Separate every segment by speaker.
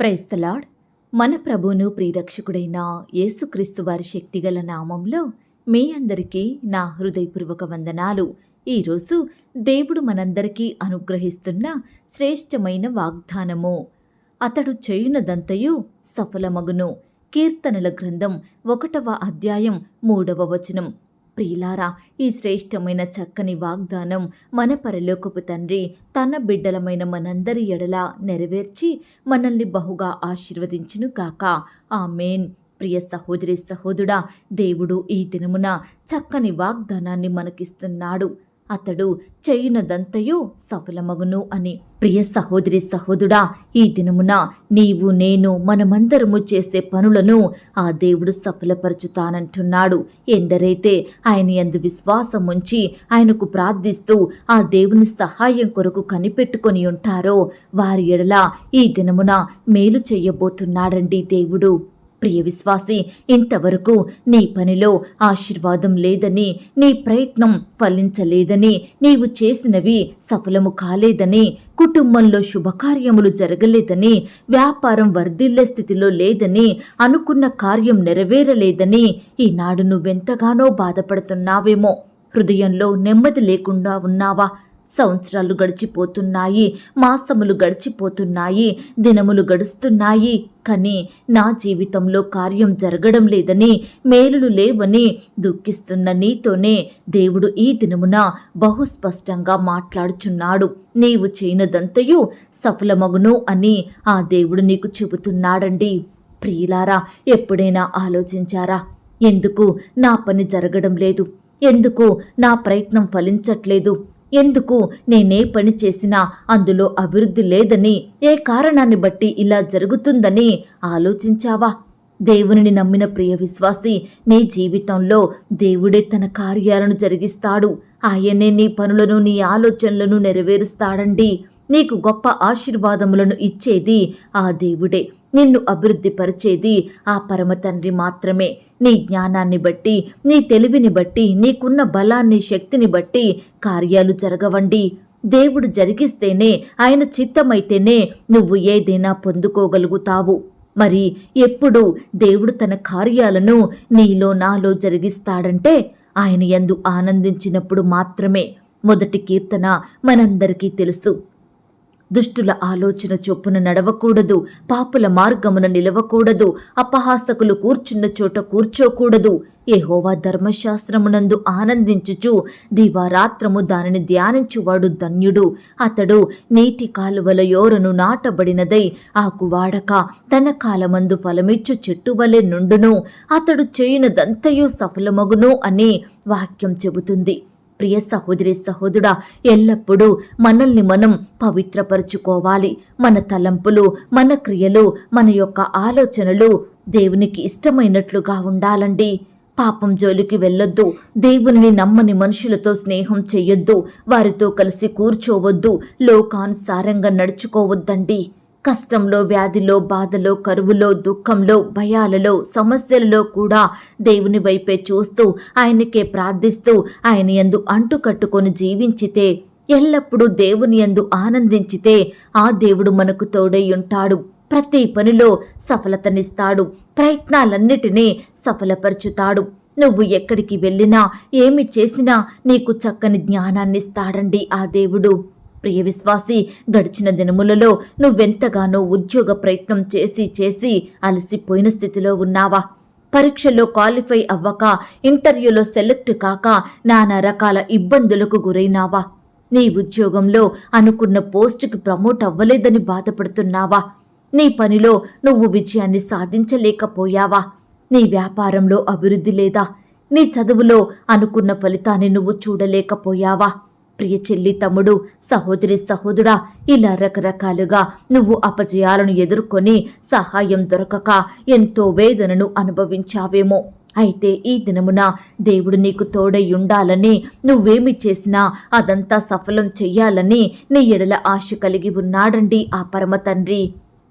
Speaker 1: క్రైస్తలాడ్ మన ప్రభువును ప్రియరక్షకుడైన యేసుక్రీస్తు వారి శక్తిగల నామంలో మీ అందరికీ నా హృదయపూర్వక వందనాలు. ఈరోజు దేవుడు మనందరికీ అనుగ్రహిస్తున్న శ్రేష్టమైన వాగ్దానము. అతడు చేయునదంతయు సఫలమగును. కీర్తనల గ్రంథం ఒకటవ అధ్యాయం మూడవ వచనం. ప్రియులారా ఈ శ్రేష్టమైన చక్కని వాగ్దానం మన పరలోకపు తండ్రి తన బిడ్డలమైన మనందరి ఎడల నెరవేర్చి మనల్ని బహుగా ఆశీర్వదించును కాక ఆమెన్. ప్రియ సహోదరి సహోదరుడా దేవుడు ఈ దినమున చక్కని వాగ్దానాన్ని మనకిస్తున్నాడు. అతడు చేయునదంతయు సఫలమగును అని. ప్రియ సహోదరి సహోదుడా ఈ దినమున నీవు నేను మనమందరము చేసే పనులను ఆ దేవుడు సఫలపరచుతానంటున్నాడు. ఎందరైతే ఆయన ఎందు విశ్వాసం ఉంచి ఆయనకు ప్రార్థిస్తూ ఆ దేవుని సహాయం కొరకు కనిపెట్టుకొని ఉంటారో వారి ఎడల ఈ దినమున మేలు చేయబోతున్నాడండి దేవుడు. ప్రియ విశ్వాసి ఇంతవరకు నీ పనిలో ఆశీర్వాదం లేదని నీ ప్రయత్నం ఫలించలేదని నీవు చేసినవి సఫలము కాలేదని కుటుంబంలో శుభకార్యములు జరగలేదని వ్యాపారం వర్ధిల్లే స్థితిలో లేదని అనుకున్న కార్యం నెరవేరలేదని ఈనాడు నువ్వెంతగానో బాధపడుతున్నావేమో. హృదయంలో నెమ్మది లేకుండా ఉన్నావా? సంవత్సరాలు గడిచిపోతున్నాయి మాసములు గడిచిపోతున్నాయి దినములు గడుస్తున్నాయి. కానీ నా జీవితంలో కార్యం జరగడం లేదని మేలులు లేవని దుఃఖిస్తున్న నీతోనే దేవుడు ఈ దినమున బహుస్పష్టంగా మాట్లాడుచున్నాడు. నీవు చేయనదంతయు సఫలమగును అని ఆ దేవుడు నీకు చెబుతున్నాడండి. ప్రియులారా ఎప్పుడైనా ఆలోచించారా? ఎందుకు నా పని జరగడం లేదు? ఎందుకు నా ప్రయత్నం ఫలించట్లేదు? ఎందుకు నేనే పని చేసినా అందులో అభివృద్ధి లేదని? ఏ కారణాన్ని బట్టి ఇలా జరుగుతుందని ఆలోచించావా? దేవునిని నమ్మిన ప్రియ విశ్వాసి నీ జీవితంలో దేవుడే తన కార్యాలను జరిగిస్తాడు. ఆయనే నీ పనులను నీ ఆలోచనలను నెరవేరుస్తాడండి. నీకు గొప్ప ఆశీర్వాదములను ఇచ్చేది ఆ దేవుడే. నిన్ను అభివృద్ధి పరిచేది ఆ పరమ తండ్రి మాత్రమే. నీ జ్ఞానాన్ని బట్టి నీ తెలివిని బట్టి నీకున్న బలాన్ని శక్తిని బట్టి కార్యాలు జరగవండి. దేవుడు జరిగిస్తేనే ఆయన చిత్తమైతేనే నువ్వు ఏదైనా పొందుకోగలుగుతావు. మరి ఎప్పుడు దేవుడు తన కార్యాలను నీలో నాలో జరిగిస్తాడంటే ఆయన ఎందు ఆనందించినప్పుడు మాత్రమే. మొదటి కీర్తన మనందరికీ తెలుసు. దుష్టుల ఆలోచన చొప్పున నడవకూడదు. పాపుల మార్గమున నిలవకూడదు. అపహాసకులు కూర్చున్న చోట కూర్చోకూడదు. ఏహోవా ధర్మశాస్త్రమునందు ఆనందించుచు దివారాత్రము దానిని ధ్యానించువాడు ధన్యుడు. అతడు నీటి కాలువల యోరను నాటబడినదై ఆకువాడక తన కాలమందు ఫలమిచ్చు చెట్టు వలె నుండును. అతడు చేయునదంతయు సఫలమగును అని వాక్యం చెబుతుంది. ప్రియ సహోదరి సహోదరుడా ఎల్లప్పుడూ మనల్ని మనం పవిత్రపరుచుకోవాలి. మన తలంపులు మన క్రియలు మన యొక్క ఆలోచనలు దేవునికి ఇష్టమైనట్లుగా ఉండాలండి. పాపం జోలికి వెళ్ళొద్దు. దేవుని నమ్మని మనుషులతో స్నేహం చెయ్యొద్దు. వారితో కలిసి కూర్చోవద్దు. లోకానుసారంగా నడుచుకోవద్దండి. కష్టంలో వ్యాధిలో బాధలో కరువులో దుఃఖంలో భయాలలో సమస్యలలో కూడా దేవుని వైపే చూస్తూ ఆయనకే ప్రార్థిస్తూ ఆయన యందు అంటుకట్టుకొని జీవించితే ఎల్లప్పుడూ దేవుని యందు ఆనందించితే ఆ దేవుడు మనకు తోడై ఉంటాడు. ప్రతి పనిలో సఫలతనిస్తాడు. ప్రయత్నాలన్నిటినీ సఫలపరుచుతాడు. నువ్వు ఎక్కడికి వెళ్ళినా ఏమి చేసినా నీకు చక్కని జ్ఞానాన్నిస్తాడండి ఆ దేవుడు. ప్రియ విశ్వాసి గడిచిన దినములలో నువ్వెంతగానో ఉద్యోగ ప్రయత్నం చేసి చేసి అలసిపోయిన స్థితిలో ఉన్నావా? పరీక్షల్లో క్వాలిఫై అవ్వక ఇంటర్వ్యూలో సెలెక్ట్ కాక నానా రకాల ఇబ్బందులకు గురైనావా? నీ ఉద్యోగంలో అనుకున్న పోస్టుకి ప్రమోట్ అవ్వలేదని బాధపడుతున్నావా? నీ పనిలో నువ్వు విజయాన్ని సాధించలేకపోయావా? నీ వ్యాపారంలో అభివృద్ధి లేదా? నీ చదువులో అనుకున్న ఫలితాన్ని నువ్వు చూడలేకపోయావా? ప్రియ చెల్లి తమ్ముడు సహోదరి సహోదరా ఇలా రకరకాలుగా నువ్వు అపజయాలను ఎదుర్కొని సహాయం దొరకక ఎంతో వేదనను అనుభవించావేమో. అయితే ఈ దినమున దేవుడు నీకు తోడై ఉండాలని నువ్వేమి చేసినా అదంతా సఫలం చెయ్యాలని నీ ఎడల ఆశ కలిగి ఉన్నాడండి ఆ పరమ తండ్రి.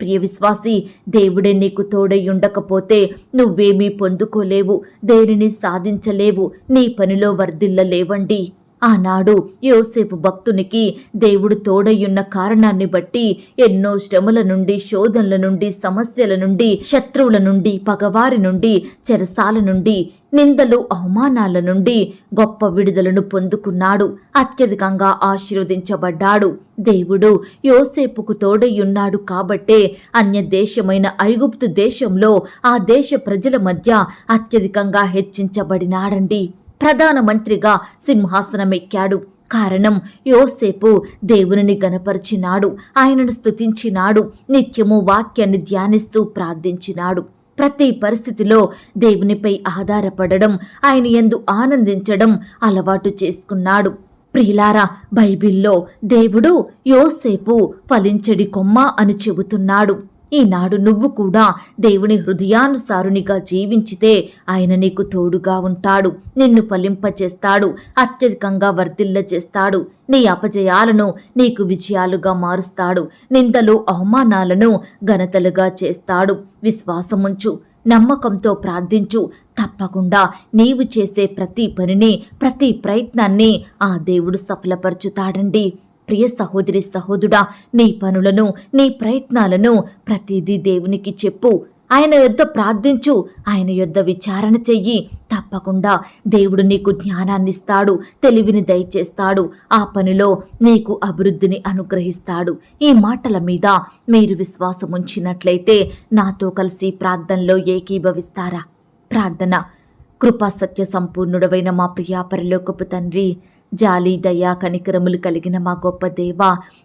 Speaker 1: ప్రియ విశ్వాసి దేవుడే నీకు తోడై ఉండకపోతే నువ్వేమీ పొందుకోలేవు దేనిని సాధించలేవు నీ పనిలో వర్ధిల్లలేవండి. ఆనాడు యోసేపు భక్తునికి దేవుడు తోడయ్యున్న కారణాన్ని బట్టి ఎన్నో శ్రమల నుండి శోధనల నుండి సమస్యల నుండి శత్రువుల నుండి పగవారి నుండి చెరసాల నుండి నిందలు అవమానాల నుండి గొప్ప విడుదలను పొందుకున్నాడు. అత్యధికంగా ఆశీర్వదించబడ్డాడు. దేవుడు యోసేపుకు తోడయ్యున్నాడు కాబట్టే అన్య దేశమైన ఐగుప్తు దేశంలో ఆ దేశ ప్రజల మధ్య అత్యధికంగా హెచ్చించబడినాడండి. ప్రధానమంత్రిగా సింహాసనమెక్కాడు. కారణం యోసేపు దేవునిని గనపరిచినాడు ఆయనను స్తుతించినాడు. నిత్యము వాక్యాన్ని ధ్యానిస్తూ ప్రార్థించినాడు. ప్రతి పరిస్థితిలో దేవునిపై ఆధారపడడం ఆయన ఎందు ఆనందించడం అలవాటు చేసుకున్నాడు. ప్రియులారా బైబిల్లో దేవుడు యోసేపు ఫలించడి కొమ్మ అని చెబుతున్నాడు. ఈనాడు నువ్వు కూడా దేవుని హృదయానుసారునిగా జీవించితే ఆయన నీకు తోడుగా ఉంటాడు. నిన్ను ఫలింపచేస్తాడు. అత్యధికంగా వర్ధిల్ల చేస్తాడు నీ అపజయాలను నీకు విజయాలుగా మారుస్తాడు. నిందలు అవమానాలను ఘనతలుగా చేస్తాడు. విశ్వాసముంచు నమ్మకంతో ప్రార్థించు. తప్పకుండా నీవు చేసే ప్రతి పనిని ప్రతి ప్రయత్నాన్ని ఆ దేవుడు సఫలపరచుతాడండి. ప్రియ సహోదరి సహోదుడా నీ పనులను నీ ప్రయత్నాలను ప్రతిదీ దేవునికి చెప్పు. ఆయన యొద్ద ప్రార్థించు. ఆయన యొద్ద విచారణ చెయ్యి. తప్పకుండా దేవుడు నీకు జ్ఞానాన్నిస్తాడు తెలివిని దయచేస్తాడు. ఆ పనిలో నీకు అభివృద్ధిని అనుగ్రహిస్తాడు. ఈ మాటల మీద మీరు విశ్వాసం ఉంచినట్లయితే నాతో కలిసి ప్రార్థనలో ఏకీభవిస్తారా? ప్రార్థన. కృపా సత్య సంపూర్ణుడవైన మా ప్రియాపరిలోకపు తండ్రి జాలి దయా కనికరములు కలిగిన మా గొప్ప దేవ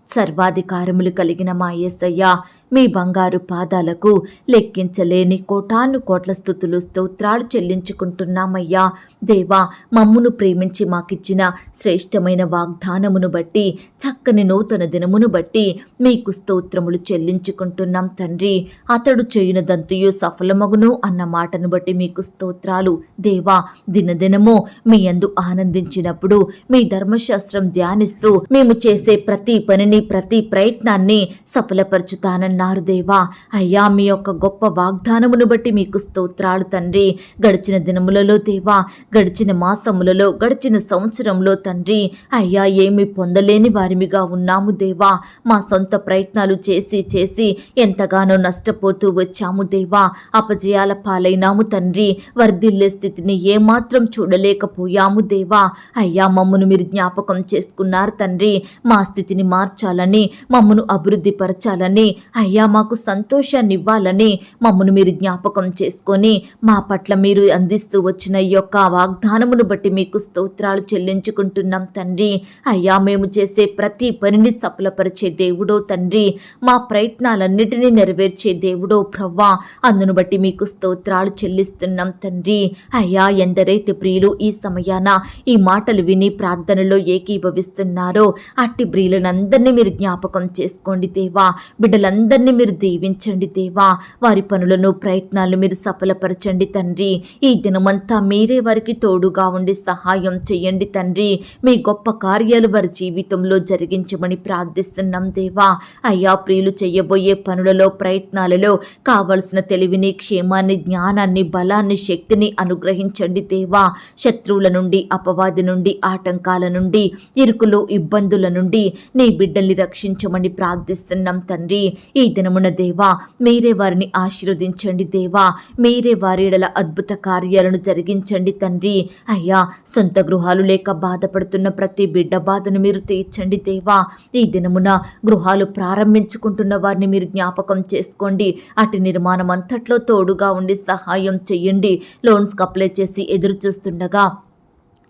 Speaker 1: సర్వాధికారములు కలిగిన మా యేసయ్య మీ బంగారు పాదాలకు లెక్కించలేని కోటాను కోట్ల స్థుతులు స్తోత్రాలు చెల్లించుకుంటున్నామయ్యా. దేవా మమ్మును ప్రేమించి మాకిచ్చిన శ్రేష్టమైన వాగ్దానమును బట్టి చక్కని నూతన దినమును బట్టి మీకు స్తోత్రములు చెల్లించుకుంటున్నాం తండ్రి. అతడు చేయునదంతయు సఫలమగును అన్న మాటను బట్టి మీకు స్తోత్రాలు. దేవా దినదినము మీ యందు ఆనందించినప్పుడు మీ ధర్మశాస్త్రం ధ్యానిస్తూ మేము చేసే ప్రతి పనిని ప్రతి ప్రయత్నాన్ని అన్నారు దేవా. అయ్యా మీ యొక్క గొప్ప వాగ్దానమును బట్టి మీకు స్తోత్రాలు తండ్రి. గడిచిన దినములలో దేవా గడిచిన మాసములలో గడిచిన సంవత్సరంలో తండ్రి. అయ్యా ఏమి పొందలేని వారిమిగా ఉన్నాము దేవా. మా సొంత ప్రయత్నాలు చేసి చేసి ఎంతగానో నష్టపోతూ వచ్చాము దేవా. అపజయాల పాలైనాము తండ్రి. వర్ధిల్లే స్థితిని ఏమాత్రం చూడలేకపోయాము దేవా. అయ్యా మమ్మను మీరు జ్ఞాపకం చేసుకున్నారు తండ్రి. మా స్థితిని మార్చాలని మమ్మను అభివృద్ధి పరచాలని అయ్యా మాకు సంతోషాన్ని ఇవ్వాలని మమ్మను మీరు జ్ఞాపకం చేసుకొని మా పట్ల మీరు అందిస్తూ వచ్చిన ఈ యొక్క వాగ్దానమును బట్టి మీకు స్తోత్రాలు చెల్లించుకుంటున్నాం తండ్రి. అయ్యా మేము చేసే ప్రతి పనిని సఫలపరిచే దేవుడో తండ్రి. మా ప్రయత్నాలన్నిటినీ నెరవేర్చే దేవుడో ప్రవ్వా. అందును బట్టి మీకు స్తోత్రాలు చెల్లిస్తున్నాం తండ్రి. అయ్యా ఎందరైతే ప్రియులు ఈ సమయాన ఈ మాటలు విని ప్రార్థనలో ఏకీభవిస్తున్నారో అట్టి ప్రియులనందరినీ మీరు జ్ఞాపకం చేసుకోండి దేవా. బిడ్డలందరినీ మీరు దీవించండి దేవా. వారి పనులను ప్రయత్నాలు మీరు సఫలపరచండి తండ్రి. ఈ దినమంతా మీరే వారికి తోడుగా ఉండి సహాయం చేయండి తండ్రి. మీ గొప్ప కార్యాలు వారి జీవితంలో జరిగించమని ప్రార్థిస్తున్నాం దేవా. అయ్యా ప్రియులు చేయబోయే పనులలో ప్రయత్నాలలో కావలసిన తెలివిని క్షేమాన్ని జ్ఞానాన్ని బలాన్ని శక్తిని అనుగ్రహించండి దేవా. శత్రువుల నుండి అపవాది నుండి ఆటంకాల నుండి ఇరుకులు ఇబ్బందుల నుండి నీ బిడ్డల్ని రక్షించమని ప్రార్థిస్తున్నాం తండ్రి. ఈ దినమున దేవా మీరే వారిని ఆశీర్వదించండి దేవా మీరే వారి ఎడల అద్భుత కార్యాలను జరిగించండి తండ్రి. అయ్యా సొంత గృహాలు లేక బాధపడుతున్న ప్రతి బిడ్డ బాధను మీరు తీర్చండి దేవా. ఈ దినమున గృహాలు ప్రారంభించుకుంటున్న వారిని మీరు జ్ఞాపకం చేసుకోండి. అటు నిర్మాణం అంతట్లో తోడుగా ఉండి సహాయం చెయ్యండి. లోన్స్కి అప్లై చేసి ఎదురు చూస్తుండగా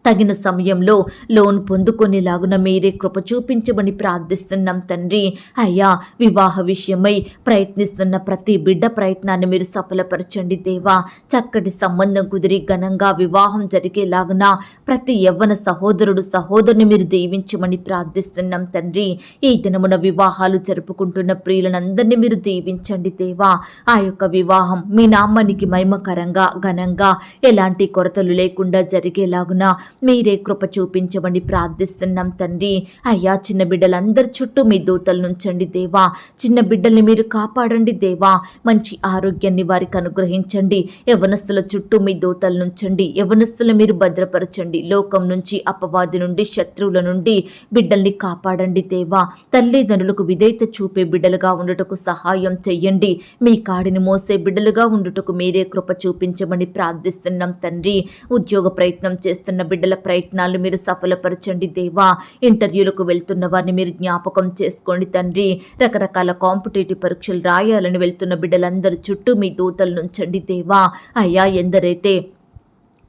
Speaker 1: తగిన సమయంలో లోన్ పొందుకునేలాగున మీరే కృప చూపించమని ప్రార్థిస్తున్నాం తండ్రి. అయ్యా వివాహ విషయమై ప్రయత్నిస్తున్న ప్రతి బిడ్డ ప్రయత్నాన్ని మీరు సఫలపరచండి దేవా. చక్కటి సంబంధం కుదిరి ఘనంగా వివాహం జరిగేలాగున ప్రతి యవ్వన సహోదరుడు సహోదరుని మీరు దీవించమని ప్రార్థిస్తున్నాం తండ్రి. ఈ దినమున వివాహాలు జరుపుకుంటున్న ప్రియులనందరినీ మీరు దీవించండి దేవా. ఆ యొక్క వివాహం మీ నామానికి మహిమకరంగా ఘనంగా ఎలాంటి కొరతలు లేకుండా జరిగేలాగున మీరే కృప చూపించమని ప్రార్థిస్తున్నాం తండ్రి. అయ్యా చిన్న బిడ్డలందరి చుట్టూ మీ దూతలు నుంచండి దేవా. చిన్న బిడ్డల్ని మీరు కాపాడండి దేవా. మంచి ఆరోగ్యాన్ని వారికి అనుగ్రహించండి. యవనస్తుల చుట్టూ మీ దూతలు నుంచండి. యవనస్తులు మీరు భద్రపరచండి. లోకం నుంచి అపవాది నుండి శత్రువుల నుండి బిడ్డల్ని కాపాడండి దేవా. తల్లిదండ్రులకు విధేయత చూపే బిడ్డలుగా ఉండుటకు సహాయం చెయ్యండి. మీ కాడిని మోసే బిడ్డలుగా ఉండుటకు మీరే కృప చూపించమని ప్రార్థిస్తున్నాం తండ్రి. ఉద్యోగ ప్రయత్నం చేస్తున్న బిడ్డ ప్రయత్నాలు మీరు సఫలపరచండి దేవా. ఇంటర్వ్యూలకు వెళ్తున్న వారిని మీరు జ్ఞాపకం చేసుకోండి తండ్రి. రకరకాల కాంపిటేటివ్ పరీక్షలు రాయాలని వెళ్తున్న బిడ్డలందరి చుట్టూ మీ దూతలు నుంచండి దేవా. అయ్యా ఎందరైతే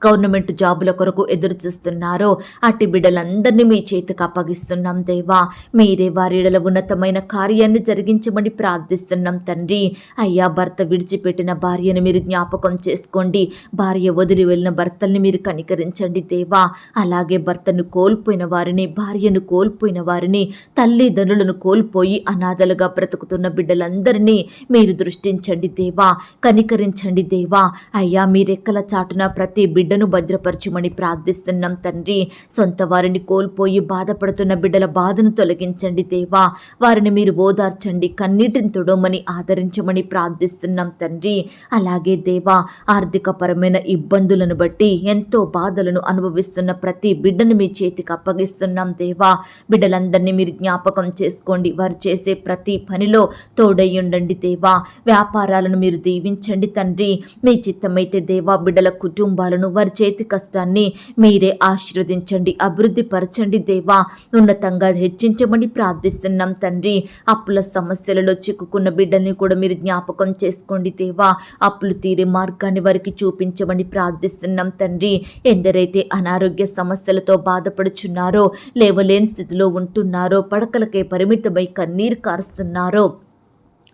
Speaker 1: గవర్నమెంట్ జాబుల కొరకు ఎదురు చూస్తున్నారో. అట్టి బిడ్డలందరినీ మీ చేతికి అప్పగిస్తున్నాం దేవా. మీరే వారిడల ఉన్నతమైన కార్యాన్ని జరిగించమని ప్రార్థిస్తున్నాం తండ్రి. అయ్యా భర్త విడిచిపెట్టిన భార్యను మీరు జ్ఞాపకం చేసుకోండి. భార్య వదిలి వెళ్ళిన భర్తల్ని మీరు కనికరించండి దేవా. అలాగే భర్తను కోల్పోయిన వారిని భార్యను కోల్పోయిన వారిని తల్లిదండ్రులను కోల్పోయి అనాథలుగా బ్రతుకుతున్న బిడ్డలందరినీ మీరు దృష్టించండి దేవా. కనికరించండి దేవా. అయ్యా మీరెక్కల చాటున ప్రతి బిడ్డ బిడ్డను భద్రపరచుమని ప్రార్థిస్తున్నాం తండ్రి. సొంత వారిని కోల్పోయి బాధపడుతున్న బిడ్డల బాధను తొలగించండి దేవా. వారిని మీరు ఓదార్చండి కన్నీటిని తొడవమని ఆదరించమని ప్రార్థిస్తున్నాం తండ్రి. అలాగే దేవా ఆర్థికపరమైన ఇబ్బందులను బట్టి ఎంతో బాధలను అనుభవిస్తున్న ప్రతి బిడ్డను మీ చేతికి అప్పగిస్తున్నాం దేవా. బిడ్డలందరినీ మీరు జ్ఞాపకం చేసుకోండి. వారు చేసే ప్రతి పనిలో తోడయ్యుండండి దేవా. వ్యాపారాలను మీరు దీవించండి తండ్రి. మీ చిత్తమైతే దేవా బిడ్డల కుటుంబాలను వారి చేతి కష్టాన్ని మీరే ఆశీర్వదించండి అభివృద్ధి పరచండి దేవా. ఉన్నతంగా హెచ్చించమని ప్రార్థిస్తున్నాం తండ్రి. అప్పుల సమస్యలలో చిక్కుకున్న బిడ్డల్ని కూడా మీరు జ్ఞాపకం చేసుకోండి దేవా. అప్పులు తీరే మార్గాన్ని వారికి చూపించమని ప్రార్థిస్తున్నాం తండ్రి. ఎందరైతే అనారోగ్య సమస్యలతో బాధపడుచున్నారో లేవలేని స్థితిలో ఉంటున్నారో పడకలకే పరిమితమై కన్నీరు కారుస్తున్నారో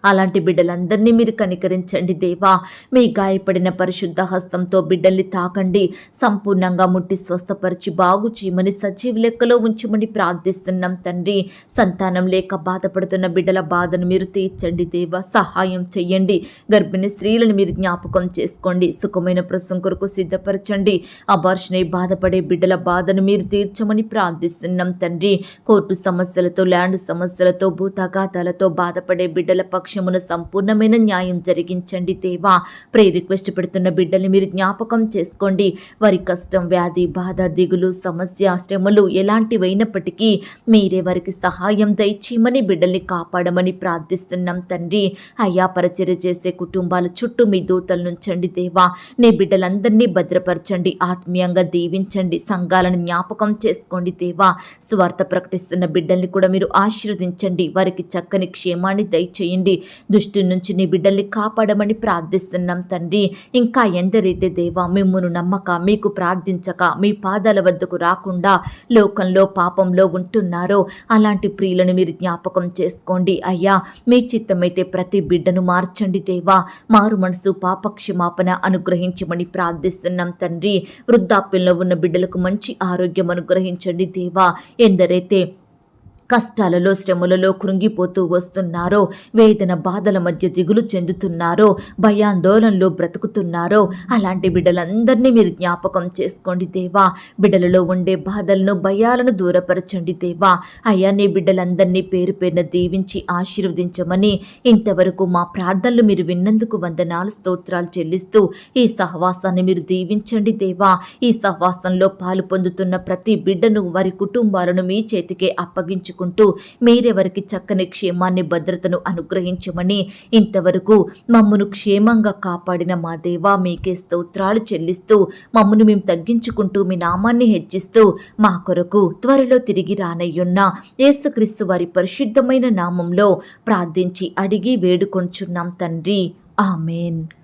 Speaker 1: అలాంటి బిడ్డలందరినీ మీరు కనికరించండి దేవా. మీ గాయపడిన పరిశుద్ధ హస్తంతో బిడ్డల్ని తాకండి. సంపూర్ణంగా ముట్టి స్వస్థపరిచి బాగు చేయమని సజీవ లెక్కలో ఉంచమని ప్రార్థిస్తున్నాం తండ్రి. సంతానం లేక బాధపడుతున్న బిడ్డల బాధను మీరు తీర్చండి దేవా. సహాయం చెయ్యండి. గర్భిణీ స్త్రీలను మీరు జ్ఞాపకం చేసుకోండి. సుఖమైన ప్రసం కొరకు సిద్ధపరచండి. అబార్షణ బాధపడే బిడ్డల బాధను మీరు తీర్చమని ప్రార్థిస్తున్నాం తండ్రి. కోర్టు సమస్యలతో ల్యాండ్ సమస్యలతో భూతగాతాలతో బాధపడే బిడ్డల పక్షమున సంపూర్ణమైన న్యాయం జరిగించండి దేవా. ప్రే రిక్వెస్ట్ పెడుతున్న బిడ్డల్ని మీరు జ్ఞాపకం చేసుకోండి. వారి కష్టం వ్యాధి బాధ దిగులు సమస్య శ్రమలు ఎలాంటివైనప్పటికీ మీరే వారికి సహాయం దయచేయమని బిడ్డల్ని కాపాడమని ప్రార్థిస్తున్నాం తండ్రి. అయ్యా పరిచర్య చేసే కుటుంబాల చుట్టూ మీ దూతల నుంచండి దేవా. నీ బిడ్డలందరినీ భద్రపరచండి ఆత్మీయంగా దీవించండి సంఘాలను జ్ఞాపకం చేసుకోండి దేవా. స్వార్థ ప్రకటిస్తున్న బిడ్డల్ని కూడా మీరు ఆశీర్వదించండి. వారికి చక్కని క్షేమాన్ని దయచేయండి. దుష్టి నుంచి నీ బిడ్డల్ని కాపాడమని ప్రార్థిస్తున్నాం తండ్రి. ఇంకా ఎందరైతే దేవా మిమ్మును నమ్మక మీకు ప్రార్థించక మీ పాదాల వద్దకు రాకుండా లోకంలో పాపంలో ఉంటున్నారో అలాంటి ప్రియులను మీరు జ్ఞాపకం చేసుకోండి. అయ్యా మీ చిత్తమైతే ప్రతి బిడ్డను మార్చండి దేవా. మారు మనసు పాపక్షమాపణ అనుగ్రహించమని ప్రార్థిస్తున్నాం తండ్రి. వృద్ధాప్యంలో ఉన్న బిడ్డలకు మంచి ఆరోగ్యం అనుగ్రహించండి దేవా. ఎందరైతే కష్టాలలో శ్రమలలో కృంగిపోతూ వస్తున్నారో వేదన బాధల మధ్య దిగులు చెందుతున్నారో భయాందోళనలో బ్రతుకుతున్నారో అలాంటి బిడ్డలందరినీ మీరు జ్ఞాపకం చేసుకోండి దేవా. బిడ్డలలో ఉండే బాధలను భయాలను దూరపరచండి దేవా. అయ్యా నీ బిడ్డలందరినీ పేరు పేరున దీవించి ఆశీర్వదించమని ఇంతవరకు మా ప్రార్థనలు మీరు విన్నందుకు వందనాలు స్తోత్రాలు చెల్లిస్తూ ఈ సహవాసాన్ని మీరు దీవించండి దేవా. ఈ సహవాసంలో పాలు పొందుతున్న ప్రతి బిడ్డను వారి కుటుంబాలను మీ చేతికే అప్పగించుకుంటూ మీరెవరికి చక్కని క్షేమాన్ని భద్రతను అనుగ్రహించమని ఇంతవరకు మమ్మను క్షేమంగా కాపాడిన మా దేవా మీకే స్తోత్రాలు చెల్లిస్తూ మమ్మను మేము తగ్గించుకుంటూ మీ నామాన్ని హెచ్చిస్తూ మా కొరకు త్వరలో తిరిగి రానయ్యున్న యేసుక్రీస్తు వారి పరిశుద్ధమైన నామంలో ప్రార్థించి అడిగి వేడుకొంచున్నాం తండ్రి. ఆమెన్.